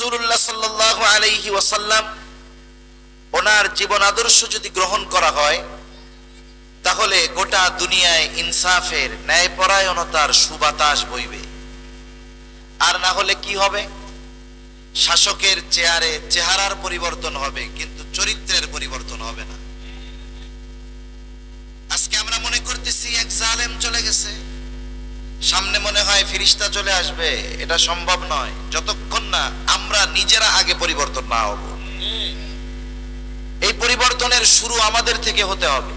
রসুল্লাহ সাল্লাহ আলাইহি ওয়াসাল্লাম ওনার জীবন আদর্শ যদি গ্রহণ করা হয়, তাহলে গোটা দুনিয়ায় ইনসাফের ন্যায়পরায়ণতার সুবাতাস বইবে। আর না হলে কি হবে? শাসকের চেয়ারে চেহারার পরিবর্তন হবে, কিন্তু চরিত্রের পরিবর্তন হবে না। আজকে আমরা মনে করতেছি এক জালেম চলে গেছে। সামনে মনে হয় ফিরিস্তা চলে আসবে। এটা সম্ভব নয়। যতক্ষণ না আমরা নিজেরা আগে পরিবর্তন না হব। এই পরিবর্তনের শুরু আমাদের থেকে হতে হবে।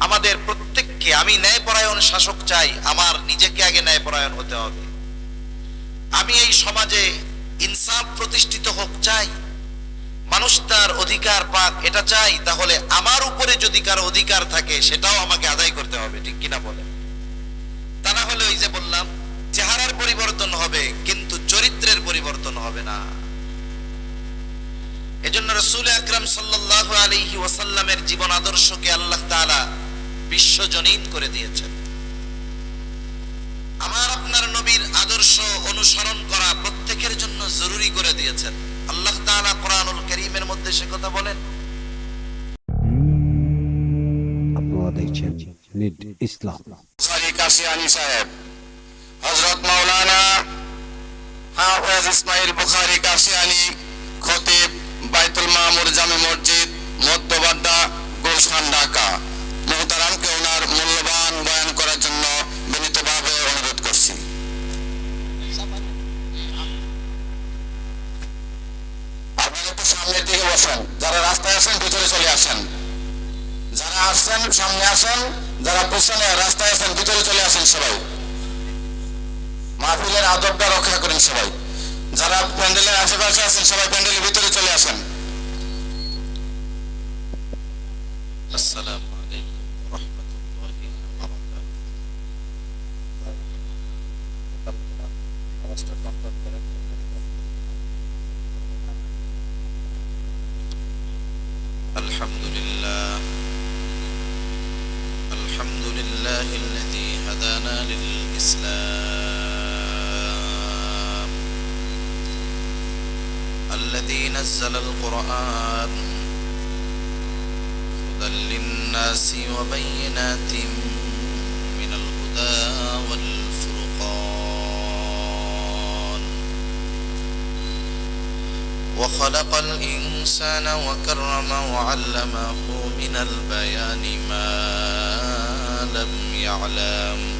আমাদের প্রত্যেককে আমি ন্যায়পরায়ণ শাসক চাই, আমার নিজেকে আগে ন্যায়পরায়ণ হতে হবে। আমি এই সমাজে ইনসাফ প্রতিষ্ঠিত হোক চাই, মানুষ তার অধিকার পাক এটা চাই, তাহলে আমার উপরে যদি কারও অধিকার থাকে, সেটাও আমাকে আদায় করতে হবে, ঠিক কিনা বলেন? তা না হলে ওই যে বললাম, চেহারার পরিবর্তন হবে, কিন্তু চরিত্রের পরিবর্তন হবে না। এজন্য রসুল আকরাম সাল্লাহ আলাইহি ওয়াসাল্লামের জীবন আদর্শকে আল্লাহ তাআলা বিশ্বজনীন করে দিয়েছেন। আমার আপনার নবীর আদর্শ অনুসরণ করা প্রত্যেকের জন্য জরুরি করে দিয়েছেন। আল্লাহ তাআলা কোরআনুল কারীমের মধ্যে সে কথা বলেন। আপনারা দেখছেন নিড ইসলাম। কাশিয়ানি সাহেব হযরত মাওলানা হাফেজ ইসমাইল বুখারী কাশিয়ানি খতিব বাইতুল মামুর জামে মসজিদ মধ্যবাড্ডা গুলশান ঢাকা মোহতারামকে ওনার মূল্যবান বয়ান করার জন্য বিনীতভাবে অনুরোধ করছি সামনের দিকে বসেন। যারা রাস্তায় আছেন, ভিতরে চলে আসেন। যারা আসছেন সামনে আসেন যারা পেছনে রাস্তায় আছেন ভিতরে চলে আসেন সবাই মাহফিলের আদবটা রক্ষা করেন সবাই যারা প্যান্ডেলের আশেপাশে আছেন সবাই প্যান্ডেলের ভিতরে চলে আসেন আলাইকুম ওয়া বারাকাতুহু للإسلام الذي نزل القرآن هدى للناس وبينات من الهدى والفرقان. وخلق الإنسان وكرم وعلمه من البيان ما لم يعلم.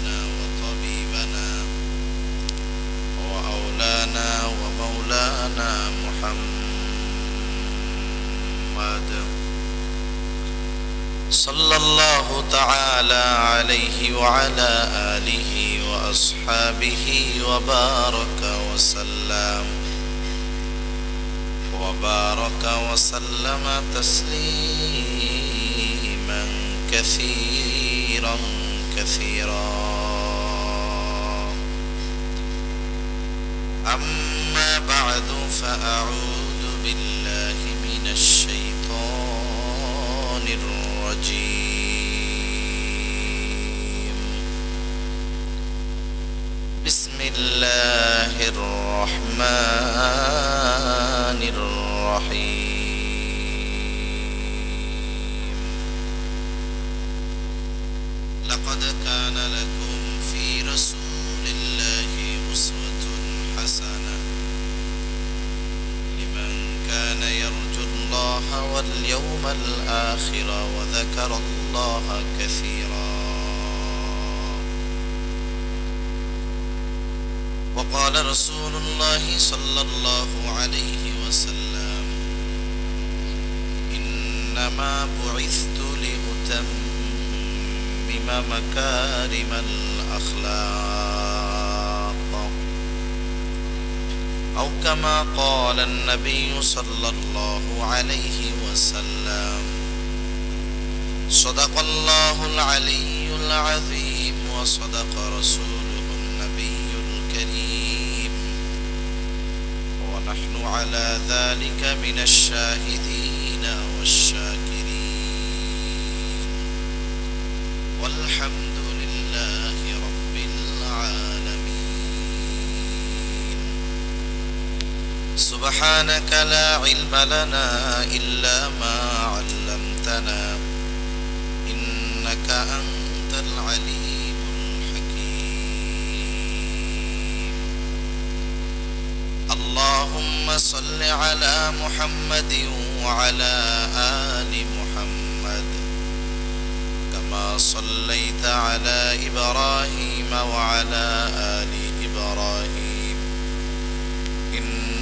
ومولانا محمد. صلى الله تعالى عليه وعلى آله وأصحابه وبارك وسلم. وبارك وسلم تسليما كثيرا كثيرا. أما بعد فأعوذ بالله من الشيطان الرجيم. بسم الله الرحمن الرحيم. لقد كان لكم في رسول الله واليوم الآخر وذكر الله كثيرا. وقال رسول الله صلى الله عليه وسلم إنما بعثت لأتمم مكارم الأخلاق. أو كما قال النبي صلى الله عليه وسلم. صدق الله العلي العظيم وصدق رسوله النبي الكريم. ونحن على ذلك من الشاهدين والشاكرين. والحمد لله رب العالمين. سبحانك لا علم لنا إلا ما علمتنا. إنك أنت العليم الحكيم. اللهم صل على محمد وعلى آل محمد. كما صليت على إبراهيم وعلى آل إبراهيم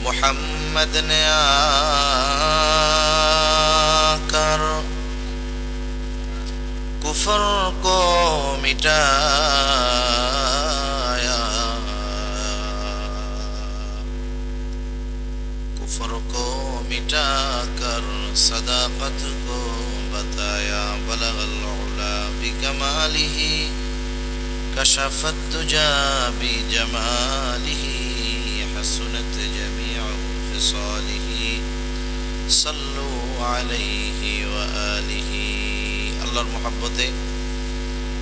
محمد نے آکر کفر کو مٹایا۔ کفر کو مٹا کر صداقت کو بتایا۔ بلغ العلا بکمالہ كشف الدجى بجماله۔ حسنت خصاله صلوا عليه وآله আল্লাহর মহাব্বতে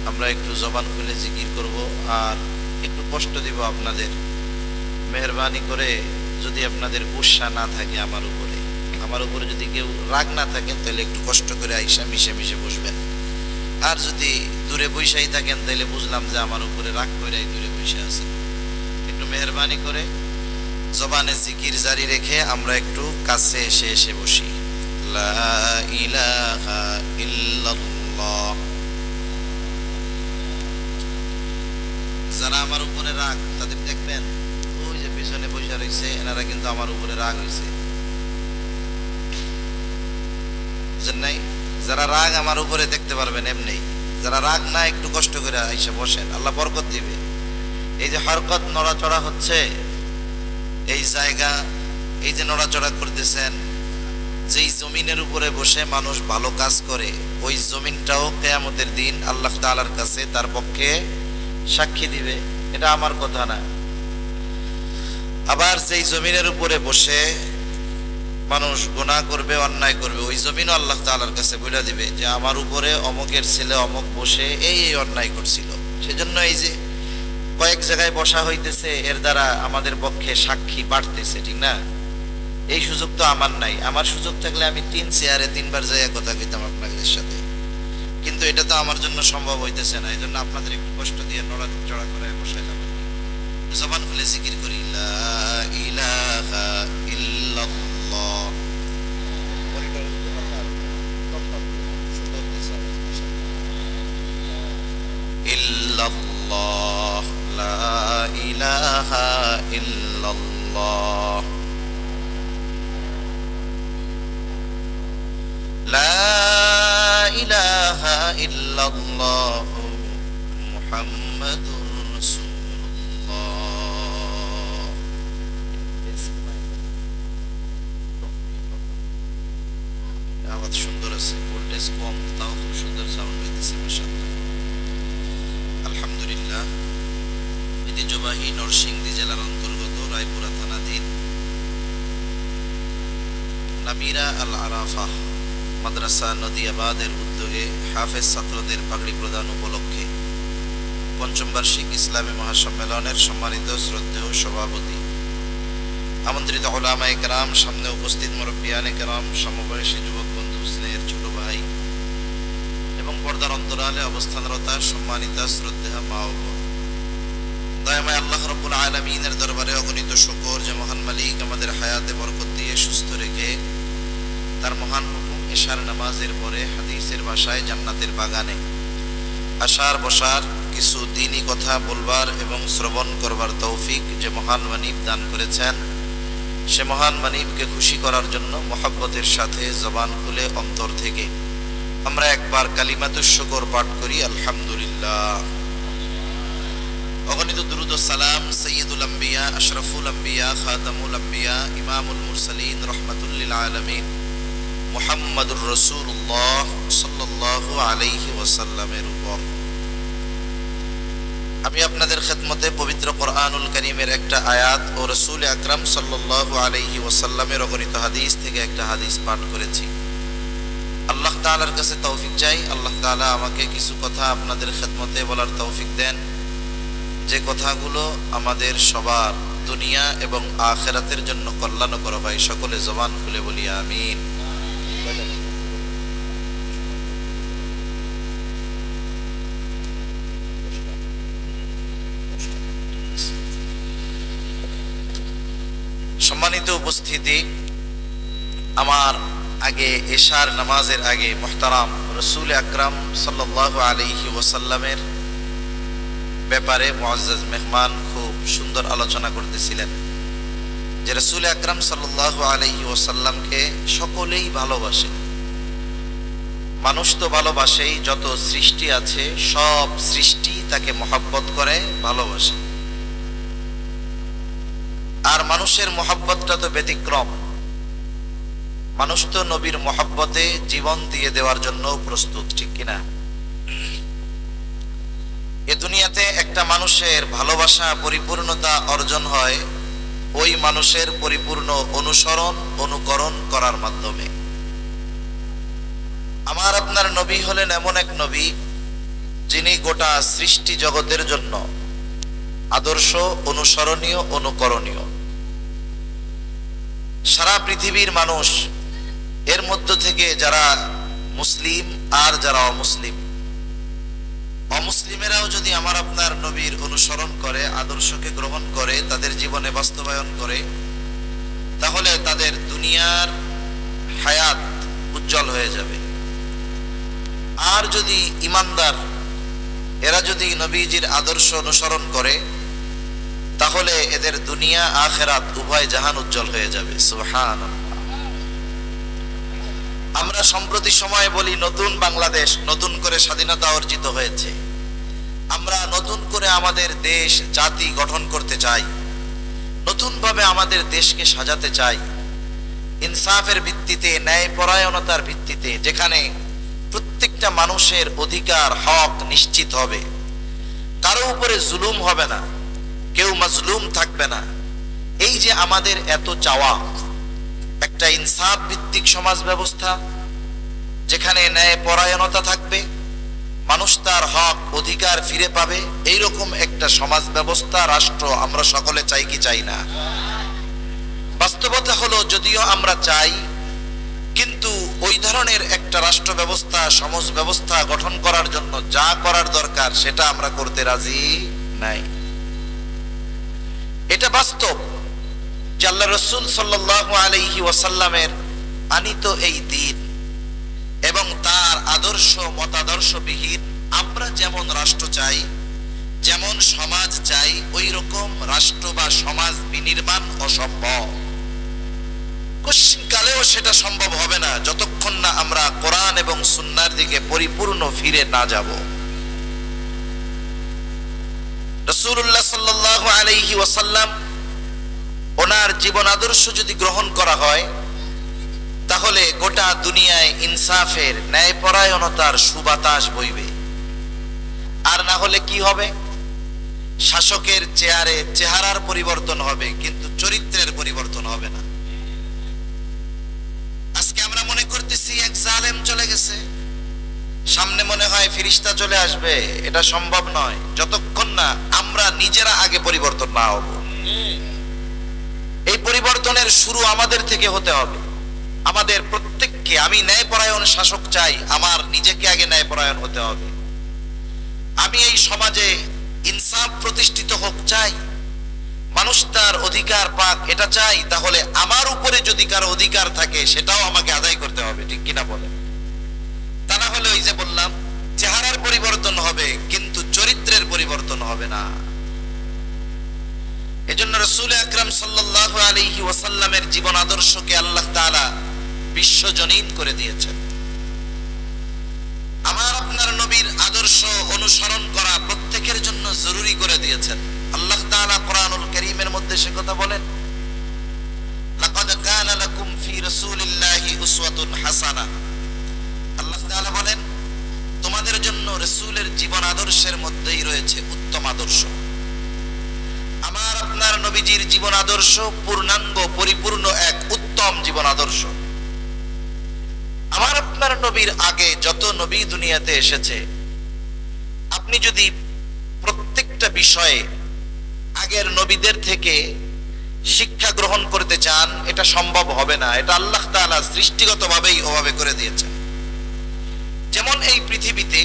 আমরা একটু জবান খুলে জিকির করব আর একটু কষ্ট দিব আপনাদের মেহরবানি করে যদি আপনাদের গুসা না থাকে আমার উপরে আমার উপরে যদি কেউ রাগ না থাকেন তাহলে একটু কষ্ট করে আইসা মিশে মিশে বসবেন আর যদি দূরে বৈশাই থাকেন তাহলে বুঝলাম যে আমার উপরে রাগ করে দূরে বসে আছেন একটু মেহরবানি করে জবানে জিকির জারি রেখে আমরা একটু কাছে এসে এসে বসি। যারা আমার উপরে রাগ, তাদের দেখবেন, ওই যে পিছনে বসে রয়েছে, এনারা কিন্তু আমার উপরে রাগ হয়েছে। নাই যারা রাগ আমার উপরে দেখতে পারবেন এমনি। যারা রাগ না, একটু কষ্ট করে এসে বসেন। আল্লাহ বরকত দিবে। এই যে হরকত নড়াচড়া হচ্ছে এই জায়গা, এই যে নড়াচড়া করতেছেন, যেই জমিনের উপরে বসে মানুষ ভালো কাজ করে, ওই জমিনটাও কেয়ামতের দিন আল্লাহ তালার কাছে তার পক্ষে সাক্ষী দিবে। এটা আমার কথা না। আবার সেই জমিনের উপরে বসে মানুষ গুনাহ করবে, অন্যায় করবে, ওই জমিনও আল্লাহ তালার কাছে বলে দিবে যে আমার উপরে অমকের ছেলে অমক বসে এই এই অন্যায় করছিল। সেজন্য এই যে কয়েক জায়গায় বসা হইতেছে, এর দ্বারা আমাদের পক্ষে সাক্ষী বাড়তেছে, ঠিক না? এই সুযোগ তো আমার নাই। আমার সুযোগ থাকলে আমি তিন চেয়ারে তিনবার যাইয়া কথা কইতাম আপনাদের সাথে। কিন্তু এটা তো আমার জন্য সম্ভব হইতেছে না। এই জন্য আপনাদের একটু কষ্ট দিয়ে নড়া চড়া করে বসাইলাম জবান খুলে জিকির করি, লা ঐতিহ্যবাহী নরসিংদী জেলার অন্তর্গত রায়পুরা থানাধীন নামিরা আল আরাফা মাদ্রাসা নদিয়াবাদের উদ্যোগে হাফেজ ছাত্রদের পাগড়ি প্রদান উপলক্ষে পঞ্চম বার্ষিক ইসলামী মহাসম্মেলনের সম্মানিত শ্রদ্ধেয় সভাপতি, আমন্ত্রিত ওলামায়ে কেরাম, সামনে উপস্থিত মুরব্বিয়ানে কেরাম, সমবয়সী যুবক বন্ধু, স্নেহের ছোট ভাই এবং পর্দার অন্তরালে অবস্থানরতা সম্মানিতা, শ্রদ্ধেয় মা ও দয়াময় আল্লাহ রব্বুল আলমিনের দরবারে অগণিত শুকর যে মহান মালিক আমাদের হায়াতে বরকত দিয়ে সুস্থ রেখে তার মহান হুকুম এশার নামাজের পরে হাদিসের ভাষায় জান্নাতের বাগানে আসার বসার কিছু দিনই কথা বলবার এবং শ্রবণ করবার তৌফিক যে মহান মানিব দান করেছেন, সে মহান মানিবকে খুশি করার জন্য মহাব্বতের সাথে জবান খুলে অন্তর থেকে। আমরা একবার কালিমাতুর শুকর পাঠ করি, আলহামদুলিল্লাহ। অগণিত দুরুদ সালাম সৈয়দুল আম্বিয়া, আশরাফুল আম্বিয়া, খাতামুল আম্বিয়া, ইমামুল মুরসালিন রহমাতুল্লিল আলমিন। মোহাম্মদুর রসুল্লাহ সাল্লাল্লাহু আলাইহি ওয়াসাল্লামের উপর। আমি আপনাদের খেদমতে পবিত্র কোরআনুল করিমের একটা আয়াত ও রসুল আকরাম সাল্লাল্লাহু আলাইহি ওয়াসাল্লামের অগণিত হাদিস থেকে একটা হাদিস পাঠ করেছি। আল্লাহ তাআলার কাছে তৌফিক চাই। আল্লাহ তালা আমাকে কিছু কথা আপনাদের খেদমতে বলার তৌফিক দেন। যে কথাগুলো আমাদের সবার, দুনিয়া এবং আখেরাতের জন্য কল্যাণকর হয়, সকলে জবান খুলে বলি, আমিন। সম্মানিত উপস্থিতি, আমার আগে এশার নামাজের আগে মোহতারাম রসুল আকরাম সাল্লাহ আলহি ওসাল্লামের ব্যাপারে মুআজ্জাজ মেহমান খুব সুন্দর আলোচনা করতেছিলেন, যে রসুল আকরাম সাল্লাহ আলহি ওসাল্লামকে সকলেই ভালোবাসে। মানুষ তো ভালোবাসেই, যত সৃষ্টি আছে, সব সৃষ্টি তাকে মহাব্বত করে, ভালোবাসে। আর মানুষের মহাব্বতটা তো ব্যতিক্রম। মানুষ তো নবীর মহাব্বতে জীবন দিয়ে দেওয়ার জন্য প্রস্তুত, ঠিক কিনা এ দুনিয়াতে একটা মানুষের ভালোবাসা পরিপূর্ণতা অর্জন হয়, ওই মানুষের পরিপূর্ণ অনুসরণ, অনুকরণ করার মাধ্যমে। আমার আপনার নবী হলেন এমন এক নবী, যিনি গোটা সৃষ্টি জগতের জন্য আদর্শ, অনুসরণীয়, অনুকরণীয়। সারা পৃথিবীর মানুষ এর মধ্য থেকে যারা মুসলিম আর যারা অমুসলিম। অমুসলিমেরাও যদি আমার আপনার নবীর অনুসরণ করে, আদর্শকে গ্রহণ করে, তাদের জীবনে বাস্তবায়ন করে, তাহলে তাদের দুনিয়ার হায়াত উজ্জ্বল হয়ে যাবে। আর যদি ইমানদার, এরা যদি নবীজির আদর্শ অনুসরণ করে, তাহলে এদের দুনিয়া, আখেরাত উভয় জাহান উজ্জ্বল হয়ে যাবে। সুহান আমরা সম্প্রতি সময়ে বলি নতুন বাংলাদেশ, নতুন করে স্বাধীনতা অর্জিত হয়েছে। আমরা নতুন করে আমাদের দেশ, জাতি গঠন করতে চাই। নতুনভাবে আমাদের দেশকে সাজাতে চাই। ইনসাফের ভিত্তিতে, ন্যায়পরায়ণতার ভিত্তিতে, যেখানে প্রত্যেকটা মানুষের অধিকার, হক নিশ্চিত হবে। কারও উপরে জুলুম হবে না। কেউ মাজলুম থাকবে না। এই যে আমাদের এত চাওয়া একটা ইনসাফ ভিত্তিক সমাজ ব্যবস্থা যেখানে ন্যায় পরায়ণতা থাকবে, মানুষ তার হক, অধিকার ফিরে পাবে, এইরকম একটা সমাজ ব্যবস্থা রাষ্ট্র আমরা সকলে চাই কি চাই না। বাস্তবতা হলো যদিও আমরা চাই, কিন্তু ওই ধরনের একটা রাষ্ট্র ব্যবস্থা, সমাজ ব্যবস্থা গঠন করার জন্য যা করার দরকার সেটা আমরা করতে রাজি নাই। এটা বাস্তব। যে আল্লাহ রসুল সাল্লাহ আলহি ওয়াসাল্লামের আনিত এই দিন এবং তার আদর্শ, মতাদর্শবিহীন আমরা যেমন রাষ্ট্র চাই, যেমন সমাজ চাই ওই রকম রাষ্ট্র বা সমাজ বিনির্মাণ অসম্ভব। কালেও সেটা সম্ভব হবে না, যতক্ষণ না আমরা কোরআন এবং সুন্নার দিকে পরিপূর্ণ ফিরে না যাব। রসুল্লাহ সাল্লাহ আলহি ওয়াসাল্লাম ওনার জীবন আদর্শ যদি গ্রহণ করা হয়, তাহলে গোটা দুনিয়ায় ইনসাফের ন্যায়পরায়ণতার সুবাতাস বইবে। আর না হলে কি হবে? শাসকের চেয়ারে চেহারার পরিবর্তন হবে, কিন্তু চরিত্রের পরিবর্তন হবে না। আজকে আমরা মনে করতেছি এক জালেম চলে গেছে। সামনে মনে হয় ফিরিস্তা চলে আসবে, এটা সম্ভব নয়। যতক্ষণ না আমরা নিজেরা আগে পরিবর্তন না হব। এই পরিবর্তনের শুরু আমাদের থেকে হতে হবে। আমাদের প্রত্যেককে আমি ন্যায়পরায়ণ শাসক চাই, আমার নিজেকে আগে ন্যায়পরায়ণ হতে হবে। আমি এই সমাজে ইনসাফ প্রতিষ্ঠিত হোক চাই, মানুষ তার অধিকার পাক এটা চাই, তাহলে আমার উপরে যদি কারও অধিকার থাকে, সেটাও আমাকে আদায় করতে হবে, ঠিক কিনা বলেন? তা না হলে ওই যে বললাম, চেহারার পরিবর্তন হবে, কিন্তু চরিত্রের পরিবর্তন হবে না। এজন্য রসুল আকরাম সাল্লাহ আলাইহি ওয়াসাল্লামের জীবন আদর্শকে আল্লাহ তাআলা বিশ্বজনীন করে দিয়েছেন। আমার আপনার নবীর আদর্শ অনুসরণ করা প্রত্যেকের জন্য জরুরি করে দিয়েছেন। আল্লাহ তাআলা কোরআনুল কারীমের মধ্যে সে কথা বলেন, লাকাদ কানা লাকুম ফি রাসূলিল্লাহি উসওয়াতুন হাসানা। আল্লাহ তাআলা বলেন, তোমাদের জন্য রাসূলের জীবন আদর্শের মধ্যেই রয়েছে উত্তম আদর্শ। আমার আপনার নবীজির জীবন আদর্শ, পূর্ণাঙ্গ, পরিপূর্ণ এক উত্তম জীবন আদর্শ। আমার আপনার নবীর আগে যত নবী দুনিয়াতে এসেছে, আপনি যদি প্রত্যেকটা বিষয়ে আগের নবীদের থেকে শিক্ষা গ্রহণ করতে চান, এটা সম্ভব হবে না। এটা আল্লাহ তাআলা সৃষ্টিগতভাবেই ওভাবে করে দিয়েছেন। যেমন এই পৃথিবীতে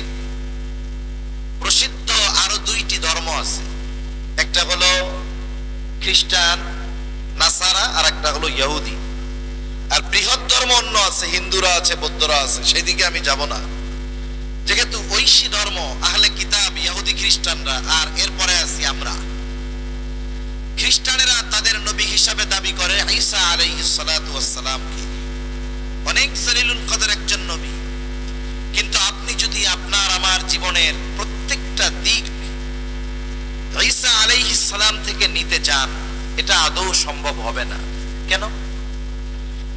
প্রসিদ্ধ আরও দুইটি ধর্ম আছে। একটা হলো খ্রিস্টান, নাসারা আর একটা হলো ইহুদি। আর বৃহৎ ধর্ম অন্য আছে, হিন্দুরা আছে, বৌদ্ধরা আছে সেই দিকে আমি যাব না। যেহেতু ঐশী ধর্ম, আহলে কিতাব, ইহুদি খ্রিস্টানরা, আর এরপরে আছি আমরা। খ্রিস্টানেরা তাদের নবী হিসাবে দাবি করে ঈসা সালামকে। অনেক জলিলুল কদর একজন নবী। কিন্তু আপনি যদি আপনার, আমার জীবনের প্রত্যেকটা দিক ঈসা আলাইহিস সালাম থেকে নিতে চান, এটা আদৌ সম্ভব হবে না। কেন?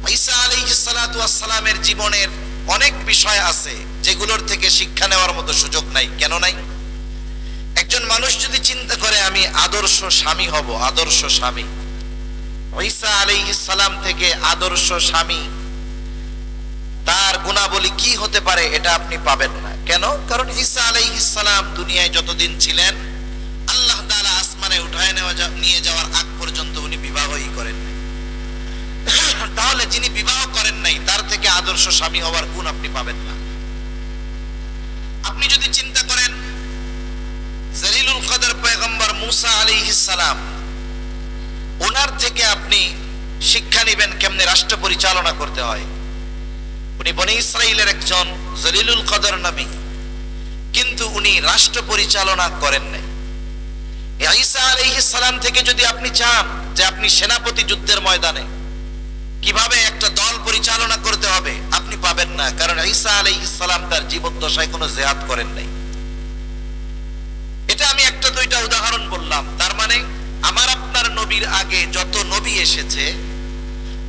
ঈসা আলাইহিস সালাতু সালামের জীবনের অনেক বিষয় আছে যেগুলোর থেকে শিক্ষা নেওয়ার মতো সুযোগ নাই। কেন নাই? একজন মানুষ যদি চিন্তা করে, আমি আদর্শ স্বামী হব, আদর্শ স্বামী। ঈসা আলাইহিস সালাম থেকে আদর্শ স্বামী, তার গুণাবলী কি হতে পারে, এটা আপনি পাবেন না। কেন? কারণ ঈসা আলাইহিস সালাম দুনিয়ায় যতদিন ছিলেন আসমানে উঠায় নেওয়া নিয়ে যাওয়ার আগ পর্যন্ত উনি বিবাহই করেন। তাহলে যিনি বিবাহ করেন নাই, তার থেকে আদর্শ স্বামী হওয়ার গুণ আপনি পাবেন না। আপনি যদি চিন্তা করেন, জলিলুল কদর পয়গম্বর মুসা আলাইহিস সালাম, ওনার থেকে আপনি শিক্ষা নেবেন কেমনে রাষ্ট্র পরিচালনা করতে হয়। উনি বনি ইসরাইলের একজন জলিলুল কদর নবী, কিন্তু উনি রাষ্ট্র পরিচালনা করেন নাই। ঈসা আলাইহিস সালাম থেকে যদি আপনি চান যে আপনি সেনাপতি যুদ্ধের ময়দানে কীভাবে একটা দল পরিচালনা করতে হবে, আপনি পাবেন না। কারণ ঈসা আলাইহিস সালাম তার জীবদ্দশায় কোনো জেহাদ করেন নাই। এটা আমি একটা দুইটা উদাহরণ বললাম। তার মানে আমার আপনার নবীর আগে যত নবী এসেছে,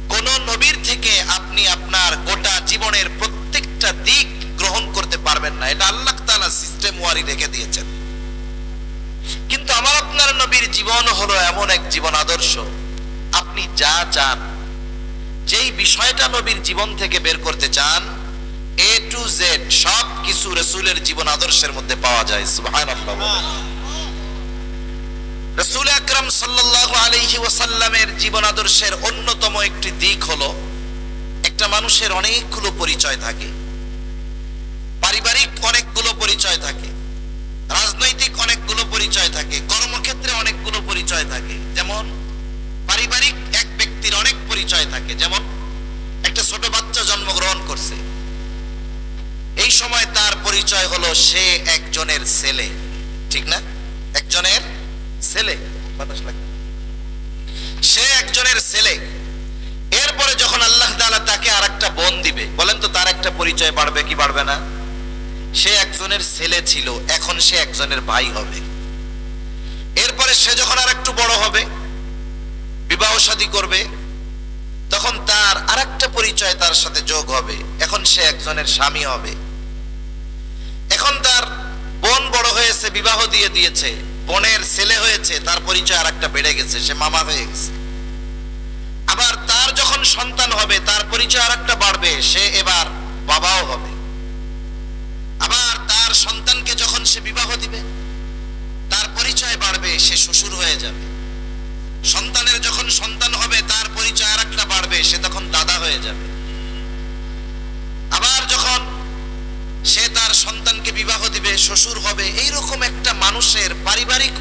কোন নবীর থেকে আপনি আপনার গোটা জীবনের প্রত্যেকটা দিক গ্রহণ করতে পারবেন না। এটা আল্লাহ তাআলা সিস্টেম ওয়ারি রেখে দিয়েছেন। নবীর জীবন হলো এমন এক জীবন আদর্শ। আপনি যা চান, যেই বিষয়টা নবীর জীবন থেকে বের করতে চান এ টু জেড সব কিছু রসুলের জীবন আদর্শের মধ্যে পাওয়া যায় বলেন। রসুল আকরাম সাল্লাল্লাহু আলাইহি ওয়াসাল্লামের জীবন আদর্শের অন্যতম একটি দিক হলো, একটা মানুষের অনেকগুলো পরিচয় থাকে। পারিবারিক অনেকগুলো পরিচয় থাকে। রাজনৈতিক অনেকগুলো পরিচয় থাকে, কর্মক্ষেত্রে অনেকগুলো পরিচয় থাকে। যেমন পারিবারিক এক ব্যক্তির অনেক পরিচয় থাকে। যেমন একটা ছোট বাচ্চা জন্মগ্রহণ করছে। এই সময় তার পরিচয় হলো সে একজনের ছেলে। ঠিক না? একজনের ছেলে। বাতাস লাগবে। সে একজনের ছেলে। এরপরে যখন আল্লাহ তাকে আর একটা বোন দিবে, বলেন তো তার একটা পরিচয় বাড়বে কি বাড়বে না? সে একজনের ছেলে ছিল, এখন সে একজনের ভাই হবে। এরপরে সে যখন আর একটু বড় হবে, বিবাহ শাদী করবে, তখন তার আরেকটা পরিচয় তার সাথে যোগ হবে। এখন সে একজনের স্বামী হবে। এখন তার বোন বড় হয়েছে, বিবাহ দিয়ে দিয়েছে, বোনের ছেলে হয়েছে, তার পরিচয় আরেকটা বেড়ে গেছে, সে মামা হয়ে গেছে। আবার তার যখন সন্তান হবে, তার পরিচয় আর একটা বাড়বে, সে এবার বাবাও হবে। আবার তার সন্তানকে যখন সে বিবাহ দিবে, তার পরিচয় বাড়বে, সে শ্বশুর হয়ে যাবে। সন্তানের যখন সন্তান হবে, তার পরিচয় আর একটা বাড়বে, সে তখন দাদা হয়ে যাবে। আবার যখন সে তার সন্তানকে বিবাহ দিবে, শ্বশুর হবে, এইরকম একটা মানুষের পারিবারিক